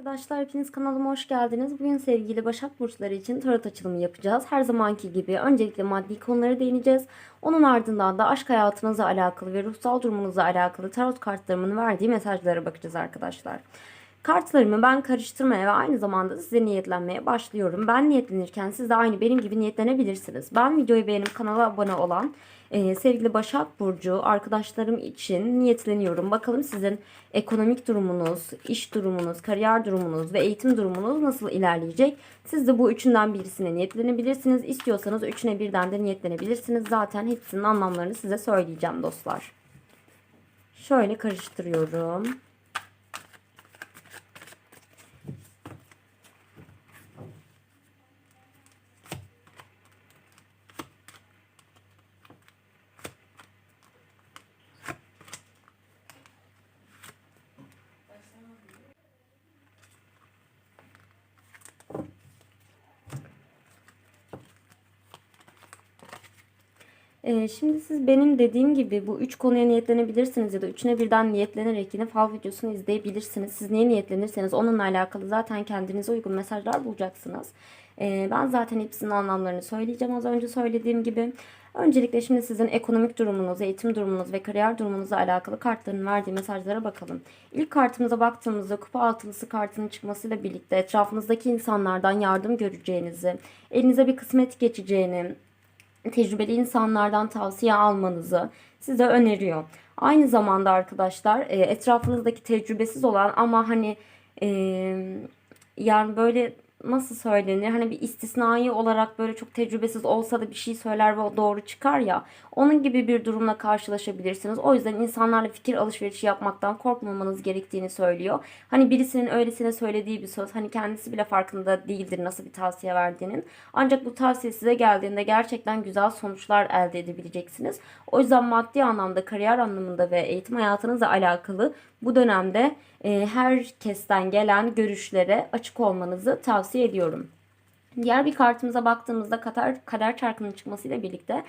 Arkadaşlar hepiniz kanalıma hoş geldiniz. Bugün sevgili Başak Burçları için tarot açılımı yapacağız. Her zamanki gibi öncelikle maddi konulara değineceğiz. Onun ardından da aşk hayatınızla alakalı ve ruhsal durumunuzla alakalı tarot kartlarımın verdiği mesajlara bakacağız arkadaşlar. Kartlarımı ben karıştırmaya ve aynı zamanda size niyetlenmeye başlıyorum. Ben niyetlenirken siz de aynı benim gibi niyetlenebilirsiniz. Ben videoyu beğenip kanala abone olan e, sevgili Başak Burcu arkadaşlarım için niyetleniyorum. Bakalım sizin ekonomik durumunuz, iş durumunuz, kariyer durumunuz ve eğitim durumunuz nasıl ilerleyecek? Siz de bu üçünden birisine niyetlenebilirsiniz. İstiyorsanız üçüne birden de niyetlenebilirsiniz. Zaten hepsinin anlamlarını size söyleyeceğim dostlar. Şöyle karıştırıyorum. Ee, şimdi siz benim dediğim gibi bu üç konuya niyetlenebilirsiniz ya da üçüne birden niyetlenerek yine fal videosunu izleyebilirsiniz. Siz neye niyetlenirseniz onunla alakalı zaten kendinize uygun mesajlar bulacaksınız. Ee, ben zaten hepsinin anlamlarını söyleyeceğim az önce söylediğim gibi. Öncelikle şimdi sizin ekonomik durumunuz, eğitim durumunuz ve kariyer durumunuzla alakalı kartların verdiği mesajlara bakalım. İlk kartımıza baktığımızda kupa altılısı kartının çıkmasıyla birlikte etrafınızdaki insanlardan yardım göreceğinizi, elinize bir kısmet geçeceğini, tecrübeli insanlardan tavsiye almanızı size öneriyor. Aynı zamanda arkadaşlar e, etrafınızdaki tecrübesiz olan ama hani e, yani böyle nasıl söylenir hani bir istisnai olarak böyle çok tecrübesiz olsa da bir şey söyler ve o doğru çıkar ya onun gibi bir durumla karşılaşabilirsiniz. O yüzden insanlarla fikir alışverişi yapmaktan korkmamanız gerektiğini söylüyor. Hani birisinin öylesine söylediği bir söz hani kendisi bile farkında değildir nasıl bir tavsiye verdiğinin. Ancak bu tavsiye size geldiğinde gerçekten güzel sonuçlar elde edebileceksiniz. O yüzden maddi anlamda, kariyer anlamında ve eğitim hayatınızla alakalı bu dönemde e, herkesten gelen görüşlere açık olmanızı tavsiye ediyorum. Diğer bir kartımıza baktığımızda kader, kader çarkının çıkmasıyla birlikte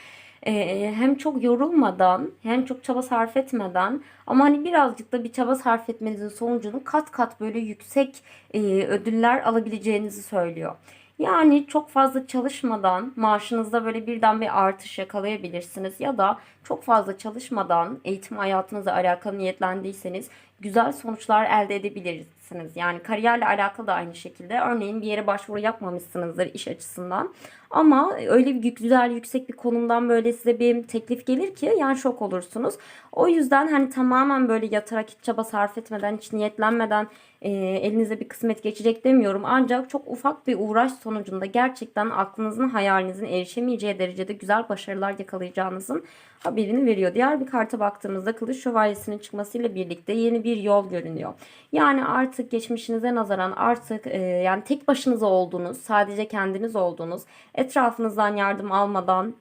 e, hem çok yorulmadan hem çok çaba sarf etmeden ama hani birazcık da bir çaba sarf etmenizin sonucunu kat kat böyle yüksek e, ödüller alabileceğinizi söylüyor. Yani çok fazla çalışmadan maaşınızda böyle birden bir artış yakalayabilirsiniz ya da çok fazla çalışmadan eğitim hayatınızla alakalı niyetlendiyseniz güzel sonuçlar elde edebilirsiniz. Yani kariyerle alakalı da aynı şekilde. Örneğin bir yere başvuru yapmamışsınızdır iş açısından. Ama öyle bir güzel yüksek bir konumdan böyle size bir teklif gelir ki yani şok olursunuz. O yüzden hani tamamen böyle yatarak hiç çaba sarf etmeden, hiç niyetlenmeden e, elinize bir kısmet geçecek demiyorum. Ancak çok ufak bir uğraş sonucunda gerçekten aklınızın hayalinizin erişemeyeceği derecede güzel başarılar yakalayacağınızın haberini veriyor. Diğer bir karta baktığımızda kılıç şövalyesinin çıkmasıyla birlikte yeni bir yol görünüyor. Yani artık geçmişinize nazaran artık e, yani tek başınıza olduğunuz, sadece kendiniz olduğunuz, etrafınızdan yardım almadan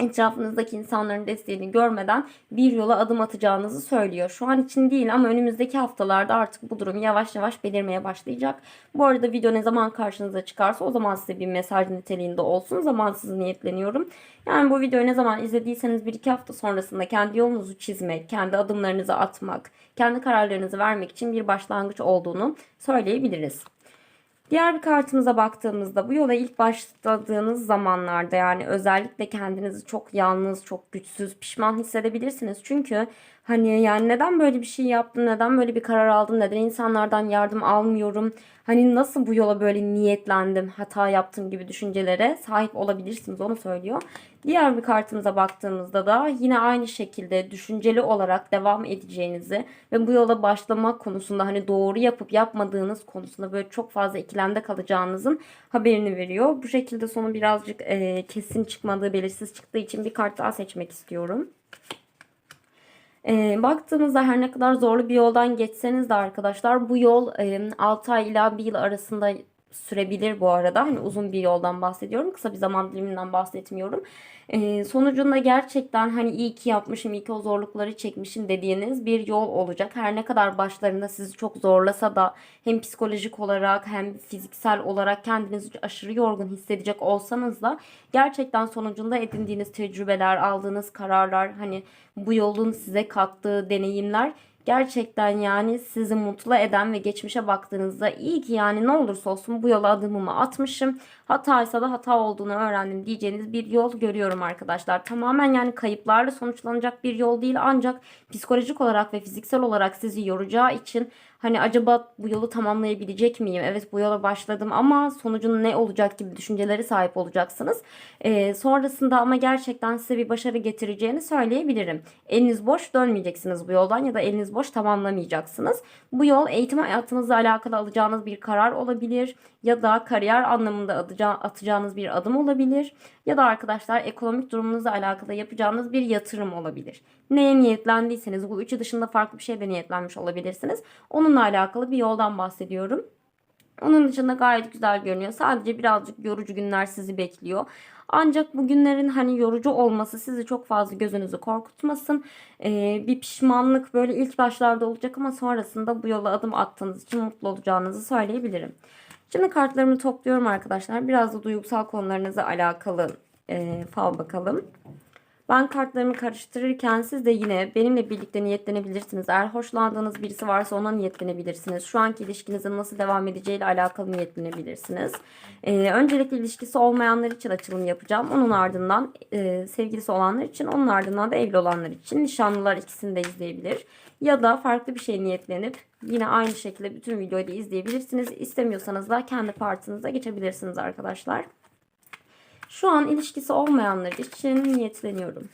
etrafınızdaki insanların desteğini görmeden bir yola adım atacağınızı söylüyor. Şu an için değil ama önümüzdeki haftalarda artık bu durum yavaş yavaş belirmeye başlayacak. Bu arada video ne zaman karşınıza çıkarsa o zaman size bir mesaj niteliğinde olsun. Zamansız niyetleniyorum. Yani bu videoyu ne zaman izlediyseniz bir iki hafta sonrasında kendi yolunuzu çizmek, kendi adımlarınızı atmak, kendi kararlarınızı vermek için bir başlangıç olduğunu söyleyebiliriz. Diğer bir kartımıza baktığımızda bu yola ilk başladığınız zamanlarda yani özellikle kendinizi çok yalnız, çok güçsüz, pişman hissedebilirsiniz. Çünkü hani yani neden böyle bir şey yaptım, neden böyle bir karar aldım, neden insanlardan yardım almıyorum, hani nasıl bu yola böyle niyetlendim, hata yaptım gibi düşüncelere sahip olabilirsiniz onu söylüyor. Diğer bir kartımıza baktığımızda da yine aynı şekilde düşünceli olarak devam edeceğinizi ve bu yola başlamak konusunda hani doğru yapıp yapmadığınız konusunda böyle çok fazla ikilemde kalacağınızın haberini veriyor. Bu şekilde sonu birazcık e, kesin çıkmadığı, belirsiz çıktığı için bir kart daha seçmek istiyorum. E, baktığımızda her ne kadar zorlu bir yoldan geçseniz de arkadaşlar bu yol e, 6 ay ila 1 yıl arasında sürebilir bu arada. Hani uzun bir yoldan bahsediyorum. Kısa bir zaman diliminden bahsetmiyorum. Ee, sonucunda gerçekten hani iyi ki yapmışım, iyi ki o zorlukları çekmişim dediğiniz bir yol olacak. Her ne kadar başlarında sizi çok zorlasa da hem psikolojik olarak hem fiziksel olarak kendinizi aşırı yorgun hissedecek olsanız da gerçekten sonucunda edindiğiniz tecrübeler, aldığınız kararlar, hani bu yolun size kattığı deneyimler gerçekten yani sizi mutlu eden ve geçmişe baktığınızda iyi ki yani ne olursa olsun bu yola adımımı atmışım. Hataysa da hata olduğunu öğrendim diyeceğiniz bir yol görüyorum arkadaşlar. Tamamen yani kayıplarla sonuçlanacak bir yol değil ancak psikolojik olarak ve fiziksel olarak sizi yoracağı için hani acaba bu yolu tamamlayabilecek miyim? Evet bu yola başladım ama sonucun ne olacak gibi düşünceleri sahip olacaksınız. Ee, sonrasında ama gerçekten size bir başarı getireceğini söyleyebilirim. Eliniz boş dönmeyeceksiniz bu yoldan ya da eliniz boş tamamlamayacaksınız. Bu yol eğitim hayatınızla alakalı alacağınız bir karar olabilir ya da kariyer anlamında atacağı- atacağınız bir adım olabilir ya da arkadaşlar ekonomik durumunuzla alakalı yapacağınız bir yatırım olabilir. Neye niyetlendiyseniz bu üçü dışında farklı bir şeyde niyetlenmiş olabilirsiniz. Onunla alakalı bir yoldan bahsediyorum. Onun dışında gayet güzel görünüyor. Sadece birazcık yorucu günler sizi bekliyor. Ancak bu günlerin hani yorucu olması sizi çok fazla gözünüzü korkutmasın. Ee, bir pişmanlık böyle ilk başlarda olacak ama sonrasında bu yola adım attığınız için mutlu olacağınızı söyleyebilirim. Şimdi kartlarımı topluyorum arkadaşlar. Biraz da duygusal konularınızla alakalı e, fal bakalım. Ben kartlarımı karıştırırken siz de yine benimle birlikte niyetlenebilirsiniz. Eğer hoşlandığınız birisi varsa ona niyetlenebilirsiniz. Şu anki ilişkinizin nasıl devam edeceğiyle alakalı niyetlenebilirsiniz. Ee, öncelikle ilişkisi olmayanlar için açılım yapacağım. Onun ardından e, sevgilisi olanlar için, onun ardından da evli olanlar için. Nişanlılar ikisini de izleyebilir. Ya da farklı bir şey niyetlenip yine aynı şekilde bütün videoyu da izleyebilirsiniz. İstemiyorsanız da kendi partınıza geçebilirsiniz arkadaşlar. Şu an ilişkisi olmayanlar için niyetleniyorum.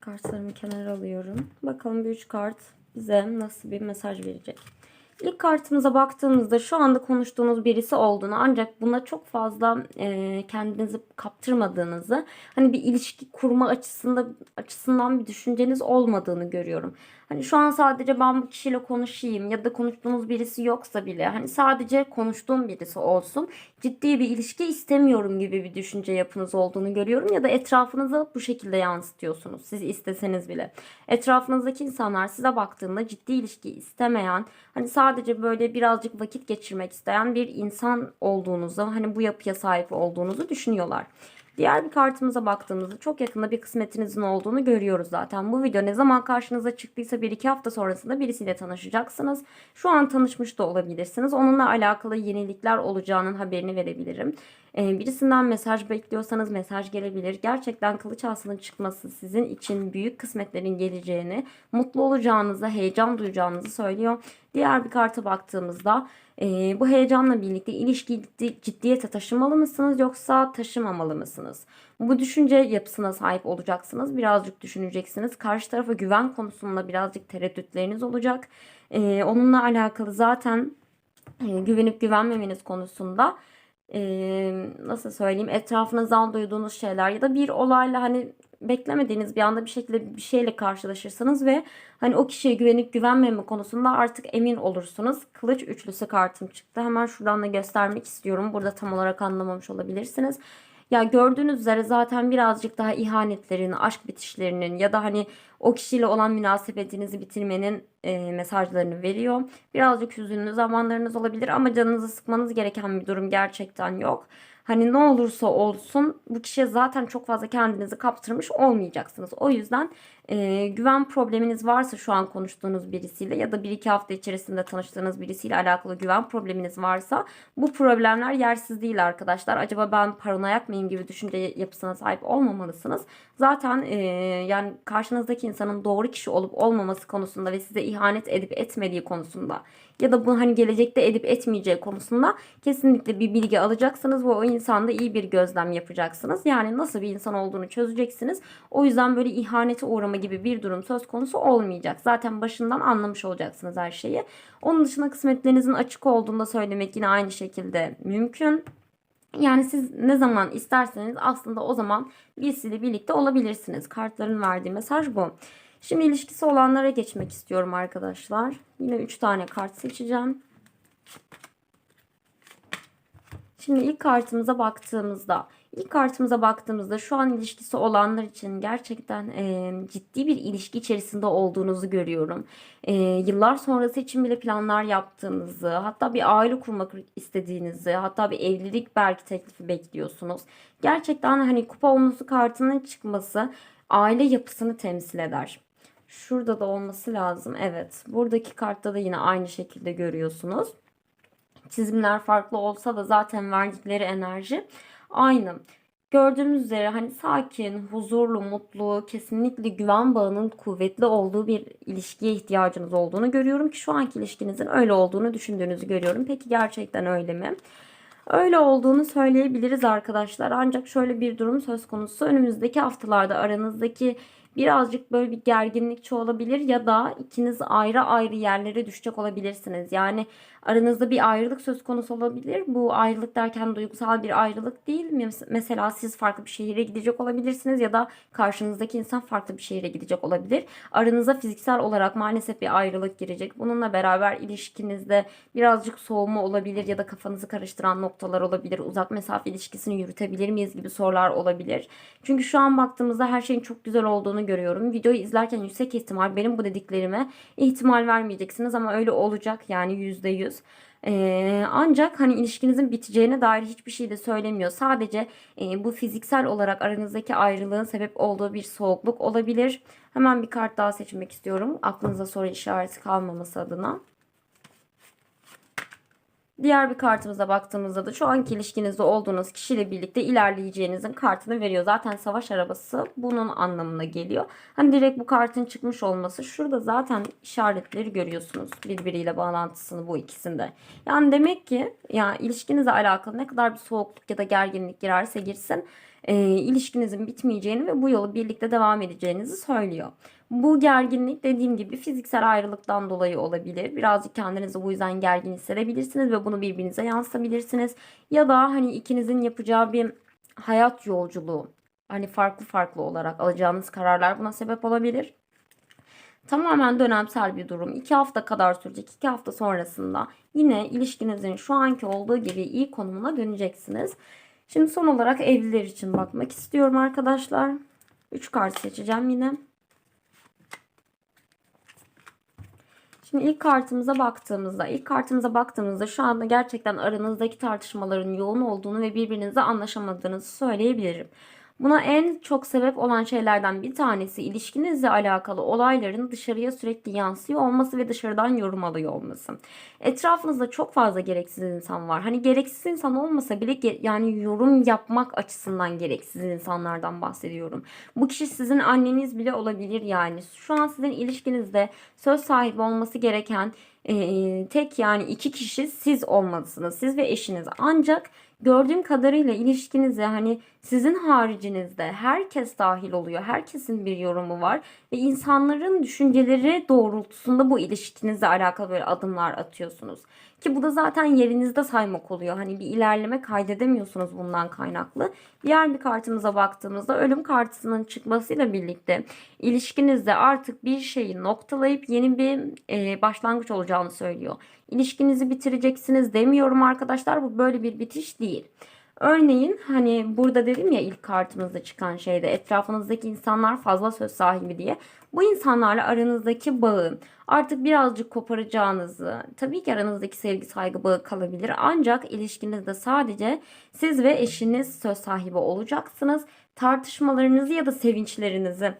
Kartlarımı kenara alıyorum. Bakalım bu üç kart bize nasıl bir mesaj verecek. İlk kartımıza baktığımızda şu anda konuştuğunuz birisi olduğunu ancak buna çok fazla e, kendinizi kaptırmadığınızı hani bir ilişki kurma açısında açısından bir düşünceniz olmadığını görüyorum. Hani şu an sadece ben bu kişiyle konuşayım ya da konuştuğunuz birisi yoksa bile hani sadece konuştuğum birisi olsun. Ciddi bir ilişki istemiyorum gibi bir düşünce yapınız olduğunu görüyorum ya da etrafınıza bu şekilde yansıtıyorsunuz. Siz isteseniz bile. Etrafınızdaki insanlar size baktığında ciddi ilişki istemeyen, hani sadece böyle birazcık vakit geçirmek isteyen bir insan olduğunuzu, hani bu yapıya sahip olduğunuzu düşünüyorlar. Diğer bir kartımıza baktığımızda çok yakında bir kısmetinizin olduğunu görüyoruz zaten. Bu video ne zaman karşınıza çıktıysa 1-2 hafta sonrasında birisiyle tanışacaksınız. Şu an tanışmış da olabilirsiniz. Onunla alakalı yenilikler olacağının haberini verebilirim. Ee, birisinden mesaj bekliyorsanız mesaj gelebilir. Gerçekten kılıç asının çıkması sizin için büyük kısmetlerin geleceğini, mutlu olacağınızı, heyecan duyacağınızı söylüyor. Diğer bir karta baktığımızda e, bu heyecanla birlikte ilişkiyi ciddi, ciddiyete taşımalı mısınız yoksa taşımamalı mısınız? Bu düşünce yapısına sahip olacaksınız. Birazcık düşüneceksiniz. Karşı tarafa güven konusunda birazcık tereddütleriniz olacak. E, onunla alakalı zaten e, güvenip güvenmemeniz konusunda e, nasıl söyleyeyim etrafınızdan duyduğunuz şeyler ya da bir olayla hani beklemediğiniz bir anda bir şekilde bir şeyle karşılaşırsınız ve hani o kişiye güvenip güvenmeme konusunda artık emin olursunuz. Kılıç üçlüsü kartım çıktı. Hemen şuradan da göstermek istiyorum. Burada tam olarak anlamamış olabilirsiniz. Ya gördüğünüz üzere zaten birazcık daha ihanetlerin, aşk bitişlerinin ya da hani o kişiyle olan münasebetinizi bitirmenin e, mesajlarını veriyor. Birazcık hüzünlü zamanlarınız olabilir ama canınızı sıkmanız gereken bir durum gerçekten yok. Hani ne olursa olsun bu kişiye zaten çok fazla kendinizi kaptırmış olmayacaksınız. O yüzden e, güven probleminiz varsa şu an konuştuğunuz birisiyle ya da bir iki hafta içerisinde tanıştığınız birisiyle alakalı güven probleminiz varsa bu problemler yersiz değil arkadaşlar. Acaba ben paranoyak mıyım gibi düşünce yapısına sahip olmamalısınız. Zaten e, yani karşınızdaki insanın doğru kişi olup olmaması konusunda ve size ihanet edip etmediği konusunda ya da bu hani gelecekte edip etmeyeceği konusunda kesinlikle bir bilgi alacaksınız ve o insanda iyi bir gözlem yapacaksınız. Yani nasıl bir insan olduğunu çözeceksiniz. O yüzden böyle ihanete uğrama gibi bir durum söz konusu olmayacak. Zaten başından anlamış olacaksınız her şeyi. Onun dışında kısmetlerinizin açık olduğunda söylemek yine aynı şekilde mümkün. Yani siz ne zaman isterseniz aslında o zaman birisiyle birlikte olabilirsiniz. Kartların verdiği mesaj bu. Şimdi ilişkisi olanlara geçmek istiyorum arkadaşlar. Yine 3 tane kart seçeceğim. Şimdi ilk kartımıza baktığımızda İlk kartımıza baktığımızda şu an ilişkisi olanlar için gerçekten e, ciddi bir ilişki içerisinde olduğunuzu görüyorum. E, yıllar sonrası için bile planlar yaptığınızı, hatta bir aile kurmak istediğinizi, hatta bir evlilik belki teklifi bekliyorsunuz. Gerçekten hani kupa olması kartının çıkması aile yapısını temsil eder. Şurada da olması lazım. Evet. Buradaki kartta da yine aynı şekilde görüyorsunuz. Çizimler farklı olsa da zaten verdikleri enerji aynı. Gördüğümüz üzere hani sakin, huzurlu, mutlu, kesinlikle güven bağının kuvvetli olduğu bir ilişkiye ihtiyacınız olduğunu görüyorum ki şu anki ilişkinizin öyle olduğunu düşündüğünüzü görüyorum. Peki gerçekten öyle mi? Öyle olduğunu söyleyebiliriz arkadaşlar. Ancak şöyle bir durum söz konusu. Önümüzdeki haftalarda aranızdaki birazcık böyle bir gerginlikçi olabilir ya da ikiniz ayrı ayrı yerlere düşecek olabilirsiniz. Yani aranızda bir ayrılık söz konusu olabilir. Bu ayrılık derken duygusal bir ayrılık değil. Mesela siz farklı bir şehire gidecek olabilirsiniz ya da karşınızdaki insan farklı bir şehire gidecek olabilir. Aranıza fiziksel olarak maalesef bir ayrılık girecek. Bununla beraber ilişkinizde birazcık soğuma olabilir ya da kafanızı karıştıran noktalar olabilir. Uzak mesafe ilişkisini yürütebilir miyiz gibi sorular olabilir. Çünkü şu an baktığımızda her şeyin çok güzel olduğunu görüyorum. Videoyu izlerken yüksek ihtimal benim bu dediklerime ihtimal vermeyeceksiniz ama öyle olacak yani %100. Ee, ancak hani ilişkinizin biteceğine dair hiçbir şey de söylemiyor. Sadece e, bu fiziksel olarak aranızdaki ayrılığın sebep olduğu bir soğukluk olabilir. Hemen bir kart daha seçmek istiyorum. Aklınıza soru işareti kalmaması adına. Diğer bir kartımıza baktığımızda da şu anki ilişkinizde olduğunuz kişiyle birlikte ilerleyeceğinizin kartını veriyor. Zaten savaş arabası bunun anlamına geliyor. Hani direkt bu kartın çıkmış olması şurada zaten işaretleri görüyorsunuz birbiriyle bağlantısını bu ikisinde. Yani demek ki ya ilişkinizle alakalı ne kadar bir soğukluk ya da gerginlik girerse girsin e, ilişkinizin bitmeyeceğini ve bu yolu birlikte devam edeceğinizi söylüyor. Bu gerginlik dediğim gibi fiziksel ayrılıktan dolayı olabilir. Birazcık kendinizi bu yüzden gergin hissedebilirsiniz ve bunu birbirinize yansıtabilirsiniz. Ya da hani ikinizin yapacağı bir hayat yolculuğu hani farklı farklı olarak alacağınız kararlar buna sebep olabilir. Tamamen dönemsel bir durum. 2 hafta kadar sürecek. 2 hafta sonrasında yine ilişkinizin şu anki olduğu gibi iyi konumuna döneceksiniz. Şimdi son olarak evliler için bakmak istiyorum arkadaşlar. 3 kart seçeceğim yine. Şimdi ilk kartımıza baktığımızda, ilk kartımıza baktığımızda şu anda gerçekten aranızdaki tartışmaların yoğun olduğunu ve birbirinizle anlaşamadığınızı söyleyebilirim. Buna en çok sebep olan şeylerden bir tanesi ilişkinizle alakalı olayların dışarıya sürekli yansıyor olması ve dışarıdan yorum alıyor olması. Etrafınızda çok fazla gereksiz insan var. Hani gereksiz insan olmasa bile yani yorum yapmak açısından gereksiz insanlardan bahsediyorum. Bu kişi sizin anneniz bile olabilir yani. Şu an sizin ilişkinizde söz sahibi olması gereken e, tek yani iki kişi siz olmalısınız. Siz ve eşiniz. Ancak gördüğüm kadarıyla ilişkinize hani sizin haricinizde herkes dahil oluyor. Herkesin bir yorumu var ve insanların düşünceleri doğrultusunda bu ilişkinizle alakalı böyle adımlar atıyorsunuz. Ki bu da zaten yerinizde saymak oluyor. Hani bir ilerleme kaydedemiyorsunuz bundan kaynaklı. Diğer bir kartımıza baktığımızda ölüm kartının çıkmasıyla birlikte ilişkinizde artık bir şeyi noktalayıp yeni bir e, başlangıç olacağını söylüyor. İlişkinizi bitireceksiniz demiyorum arkadaşlar. Bu böyle bir bitiş değil. Örneğin hani burada dedim ya ilk kartımızda çıkan şeyde etrafınızdaki insanlar fazla söz sahibi diye. Bu insanlarla aranızdaki bağı artık birazcık koparacağınızı, tabii ki aranızdaki sevgi saygı bağı kalabilir. Ancak ilişkinizde sadece siz ve eşiniz söz sahibi olacaksınız. Tartışmalarınızı ya da sevinçlerinizi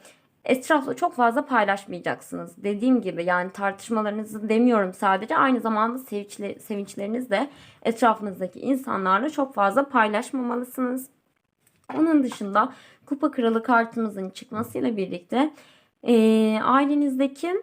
etrafla çok fazla paylaşmayacaksınız. Dediğim gibi yani tartışmalarınızı demiyorum sadece aynı zamanda sevinçler, sevinçleriniz de etrafınızdaki insanlarla çok fazla paylaşmamalısınız. Onun dışında kupa kralı kartımızın çıkmasıyla birlikte e, ailenizdeki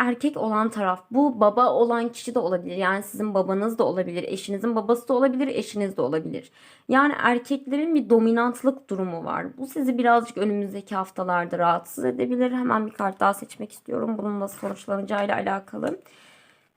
erkek olan taraf bu baba olan kişi de olabilir. Yani sizin babanız da olabilir, eşinizin babası da olabilir, eşiniz de olabilir. Yani erkeklerin bir dominantlık durumu var. Bu sizi birazcık önümüzdeki haftalarda rahatsız edebilir. Hemen bir kart daha seçmek istiyorum. Bunun nasıl sonuçlanacağıyla alakalı.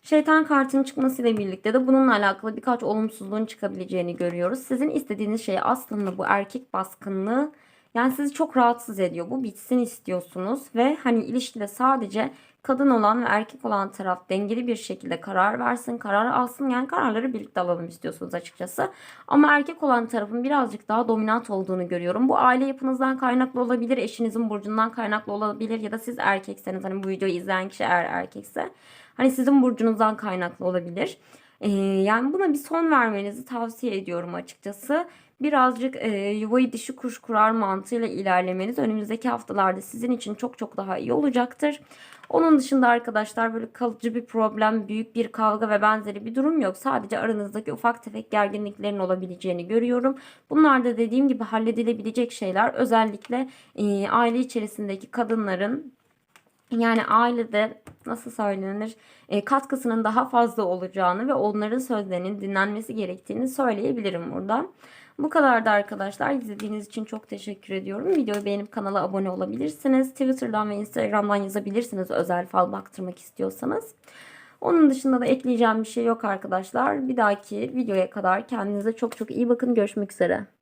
Şeytan kartının çıkmasıyla birlikte de bununla alakalı birkaç olumsuzluğun çıkabileceğini görüyoruz. Sizin istediğiniz şey aslında bu erkek baskınlığı Yani sizi çok rahatsız ediyor. Bu bitsin istiyorsunuz ve hani ilişkide sadece kadın olan ve erkek olan taraf dengeli bir şekilde karar versin, karar alsın. Yani kararları birlikte alalım istiyorsunuz açıkçası. Ama erkek olan tarafın birazcık daha dominant olduğunu görüyorum. Bu aile yapınızdan kaynaklı olabilir, eşinizin burcundan kaynaklı olabilir ya da siz erkekseniz hani bu videoyu izleyen kişi eğer erkekse hani sizin burcunuzdan kaynaklı olabilir. Ee, yani buna bir son vermenizi tavsiye ediyorum açıkçası. Birazcık e, yuvayı dişi kuş kurar mantığıyla ilerlemeniz önümüzdeki haftalarda sizin için çok çok daha iyi olacaktır. Onun dışında arkadaşlar böyle kalıcı bir problem, büyük bir kavga ve benzeri bir durum yok. Sadece aranızdaki ufak tefek gerginliklerin olabileceğini görüyorum. Bunlar da dediğim gibi halledilebilecek şeyler. Özellikle e, aile içerisindeki kadınların yani ailede nasıl söylenir e, katkısının daha fazla olacağını ve onların sözlerinin dinlenmesi gerektiğini söyleyebilirim burada. Bu kadar da arkadaşlar. İzlediğiniz için çok teşekkür ediyorum. Videoyu beğenip kanala abone olabilirsiniz. Twitter'dan ve Instagram'dan yazabilirsiniz özel fal baktırmak istiyorsanız. Onun dışında da ekleyeceğim bir şey yok arkadaşlar. Bir dahaki videoya kadar kendinize çok çok iyi bakın. Görüşmek üzere.